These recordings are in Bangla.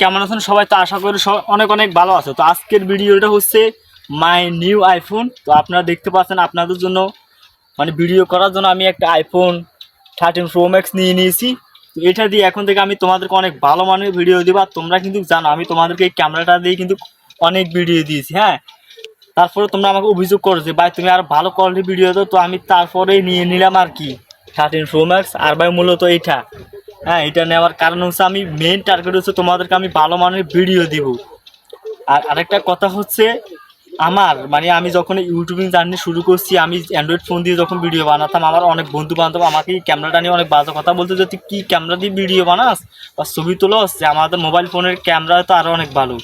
কেমন আছেন? সবাই তো আশা করি অনেক অনেক ভালো আছে। তো আজকের ভিডিওটা হচ্ছে মাই নিউ আইফোন তো আপনারা দেখতে পাচ্ছেন আপনাদের জন্য মানে ভিডিও করার জন্য আমি একটা আইফোন থার্টিন প্রো ম্যাক্স নিয়ে নিয়েছি। তো এটা দিয়ে এখন থেকে আমি তোমাদেরকে অনেক ভালো মানের ভিডিও দিব। আর তোমরা কিন্তু জানো, আমি তোমাদেরকে এই ক্যামেরাটা দিয়ে কিন্তু অনেক ভিডিও দিয়েছি হ্যাঁ? তারপরে তোমরা আমাকে অভিযোগ করো যে, ভাই, তুমি আর ভালো কোয়ালিটি ভিডিও দাও। তো আমি তারপরেই নিয়ে নিলাম আর কি থার্টিন প্রো ম্যাক্স আর ভাই, মূলত এইটা। হ্যাঁ এটা নেওয়ার কারণ হচ্ছে আমি মেন টার্গেট হচ্ছে তোমাদেরকে আমি ভালো মানের ভিডিও দিব। আর আরেকটা কথা হচ্ছে, আমার মানে আমি যখন ইউটিউবিং জার্নি শুরু করছি, আমি অ্যান্ড্রয়েড ফোন দিয়ে যখন ভিডিও বানাতাম, আমার অনেক বন্ধু বান্ধব আমাকে ক্যামেরাটা নিয়ে অনেক বাজে কথা বলতো যে, তুই কী ক্যামেরা দিয়ে ভিডিও বানাস? বা ছবি তোলস? যে, আমাদের মোবাইল ফোনের ক্যামেরা তো আরও অনেক ভালো।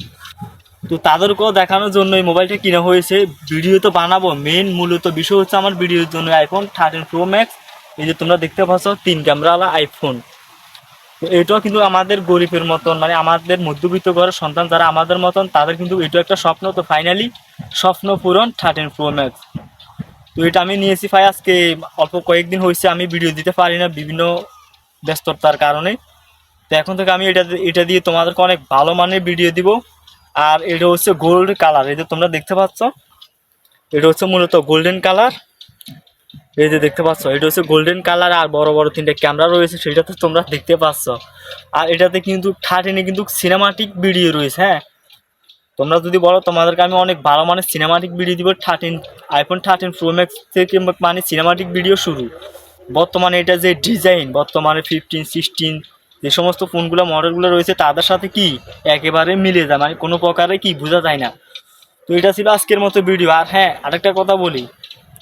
তো তাদেরকেও দেখানোর জন্য এই মোবাইলটা কিনা হয়েছে। ভিডিও তো বানাবো। মেন মূলত বিষয় হচ্ছে আমার ভিডিওর জন্য আইফোন থার্টিন প্রো ম্যাক্স এই যে তোমরা দেখতে পাচ্ছ, তিন ক্যামেরাওয়ালা আইফোন এটাও কিন্তু আমাদের গরিবের মতন মানে আমাদের মধ্যবিত্ত ঘরের সন্তান যারা আমাদের মতন, তাদের কিন্তু এটাও একটা স্বপ্ন। তো ফাইনালি স্বপ্ন পূরণ থার্টিন প্রো ম্যাক্স তো এটা আমি নিয়েছি ভাই আজকে, অল্প কয়েকদিন হয়েছে, আমি ভিডিও দিতে পারি না বিভিন্ন ব্যস্ততার কারণে। তো এখন থেকে আমি এটা এটা দিয়ে তোমাদেরকে অনেক ভালো মানের ভিডিও দিব। আর এটা হচ্ছে গোল্ড কালার এই যে তোমরা দেখতে পাচ্ছ, এটা হচ্ছে মূলত গোল্ডেন কালার এই যে দেখতে পাচ্ছ, এটা হচ্ছে গোল্ডেন কালার আর বড় বড় তিনটে ক্যামেরা রয়েছে সেটা তো তোমরা দেখতে পাচ্ছ। আর এটাতে কিন্তু থার্টিনে কিন্তু সিনেমাটিক ভিডিও রয়েছে হ্যাঁ? তোমরা যদি বলো, তোমাদেরকে আমি অনেক ভালো মানের সিনেমাটিক ভিডিও দিব thirteen iPhone thirteen pro max থেকে মানে সিনেমাটিক ভিডিও শুরু। বর্তমানে এটা যে ডিজাইন বর্তমানে ফিফটিন সিক্সটিন যে সমস্ত ফোনগুলো মডেলগুলো রয়েছে, তাদের সাথে কি একেবারে মিলে যায়? মানে কোনো প্রকারে কি বোঝা যায় না। তো এটা ছিল আজকের মতো ভিডিও আর হ্যাঁ আরেকটা কথা বলি।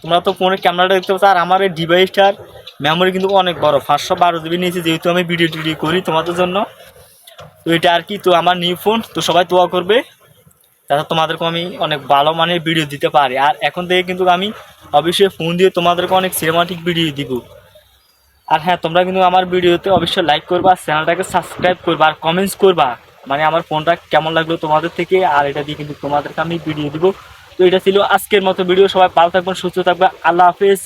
তোমরা তো ফোনের ক্যামেরাটা দেখতে পাচ্ছ, আর আমার এই ডিভাইসটার মেমোরি কিন্তু অনেক বড়। পাঁচশো বারো জিবি নিয়েছি, যেহেতু আমি ভিডিও টিডিও করি তোমাদের জন্য। তো এটা আর কি, তো আমার নিউ ফোন তো সবাই তোয়া করবে যাতে তোমাদেরকে আমি অনেক ভালো মানের ভিডিও দিতে পারি। আর এখন থেকে কিন্তু আমি অবশ্যই ফোন দিয়ে তোমাদেরকে অনেক সিনেমাটিক ভিডিও দিব। আর হ্যাঁ তোমরা কিন্তু আমার ভিডিওতে অবশ্যই লাইক করবা চ্যানেলটাকে সাবস্ক্রাইব করবা, আর কমেন্টস করবা। মানে আমার ফোনটা কেমন লাগল তোমাদের থেকে, আর এটা দিয়ে কিন্তু তোমাদেরকে আমি ভিডিও দিব। তো এটা ছিল আজকের মতো ভিডিও। সবাই ভালো থাকবেন সুস্থ থাকবে আল্লাহ হাফেজ।